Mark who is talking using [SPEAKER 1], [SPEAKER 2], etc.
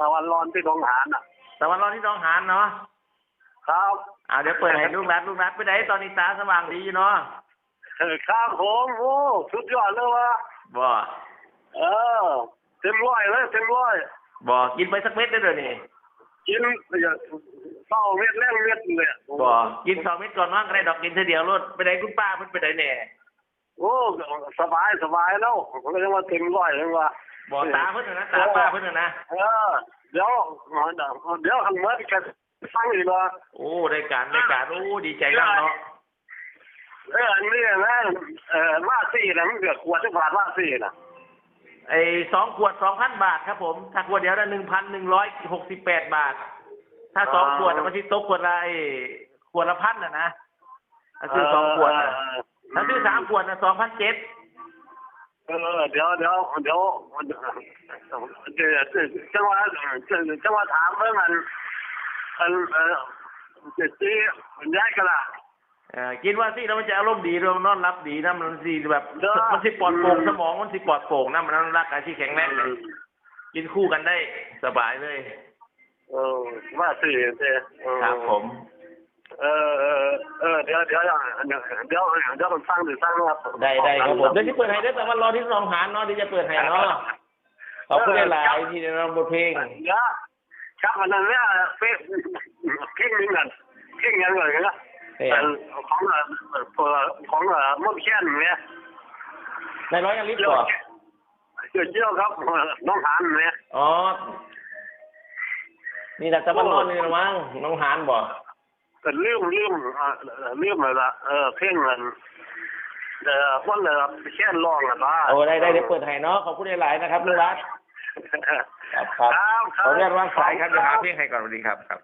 [SPEAKER 1] ตะวันร้อนที่หนองหานอะ
[SPEAKER 2] แต่วันรอที่น้องหานเนาะ
[SPEAKER 1] ครับ
[SPEAKER 2] อ่าเดี๋ยวเปิดให้ลูกรัดลูกรัดไปไหนตอนนี้ตาสว่างดีอยู่เนาะ
[SPEAKER 1] เออครับผมโอ้สุดยอดเลยว่ะ
[SPEAKER 2] บ่
[SPEAKER 1] เออเต็มร้อยเลยเต็มร้อย
[SPEAKER 2] บ่กินไปสักเม็ดได้เลยนี่
[SPEAKER 1] กินเศร้าเม็ดแรงเม็ดเลย
[SPEAKER 2] บ่กินสองเม็ดก่อนว่างก็ได้ดอกกินเท่าเดียวรถไปไหนคุณป้าเพิ่นไปไหนแหน่
[SPEAKER 1] โอ้สบายสบายแล้วผมก็ยังว่าเต็มร้อยเลยว่า
[SPEAKER 2] บ่ตาเพิ่นน่ะนะตาป้าเพิ่นน่ะนะ
[SPEAKER 1] เออเดี๋ยวเดี๋ยวหันมากันฟังอีกว่า
[SPEAKER 2] โอ้ได้การได้การโอ้ดีใจมากเนาะ
[SPEAKER 1] เอออันนี้นะเออมาสี่นะมันเดือดขวดที่ผ่านมาสี่นะ
[SPEAKER 2] ไอ้สองขวดสองพันบาทครับผมถ้าขวดเดียวละหนึ่งพันหนึ่งร้อยหกสิบแปดบาท ถ้าสองขวดน่ะมันที่ตกขวดละไอ้ขวดละพันน่ะนะถ้าซื้อสองขวดน่ะถ้าซื้อสามขวดน่ะสองพันเจ็ด
[SPEAKER 1] เออเดี๋ยวเดี๋ยวเดี๋ยวเดี๋ยวจังหวะจังหวะถามเรื่องมันมันเออเจ็ดจีมันย้ายกันละ
[SPEAKER 2] เอ่อกินว่าสิแล้วมันจะอารมณ์ดีด้วนอนรับดีนะมันสิแบบมันสิปลอดโปร่งสมองมันสิปลอดโปร่งนะมันร่างกายที่แข็งแรงกินคู่กันได้สบายเลย
[SPEAKER 1] เออว่าสี่เจ้
[SPEAKER 2] ครับผม
[SPEAKER 1] ดี๋ยวเดี๋ยวเดี๋ยวเดี๋ยวเดี๋ยวมันสร้างหรือสร้างครับ
[SPEAKER 2] ได้ได้ครับผมเดี๋ยวที่เปิดให้ได้แต่ว่ารอที่รองหานเนาะที่จะเปิดให้เนาะขอบคุณหลายที่ได้รับบทเพลง
[SPEAKER 1] เดี๋ยวครับวันนั้นเนี่ยเป๊ะเข่งนึงกันเข่งยังเลยนะ
[SPEAKER 2] เนี่
[SPEAKER 1] ของเอ่อของเออมุ่งเช่นเนี่ย
[SPEAKER 2] ในร้อยยังลิตร
[SPEAKER 1] เจียว
[SPEAKER 2] ก่อ
[SPEAKER 1] เจียวเจียวครับน้องหานเนี่ย
[SPEAKER 2] อ๋อนี่แหละตะวันอนนี่ละมั้งน้องหานบ่
[SPEAKER 1] ก็ ลืมลืมลืมเลยละเออเพ่งเงินเออวันเลยเช่นร้องละบ้า
[SPEAKER 2] โอ้ได้ได้เดี๋ยวเปิดให้เนาะขอบคุณหลายๆนะครับลุงรัตครับครับ
[SPEAKER 1] ครับ
[SPEAKER 2] ขออนุญาตวางสายครับเดี๋ยวหาเพลงให้ก่อนสวัสดีครับครับ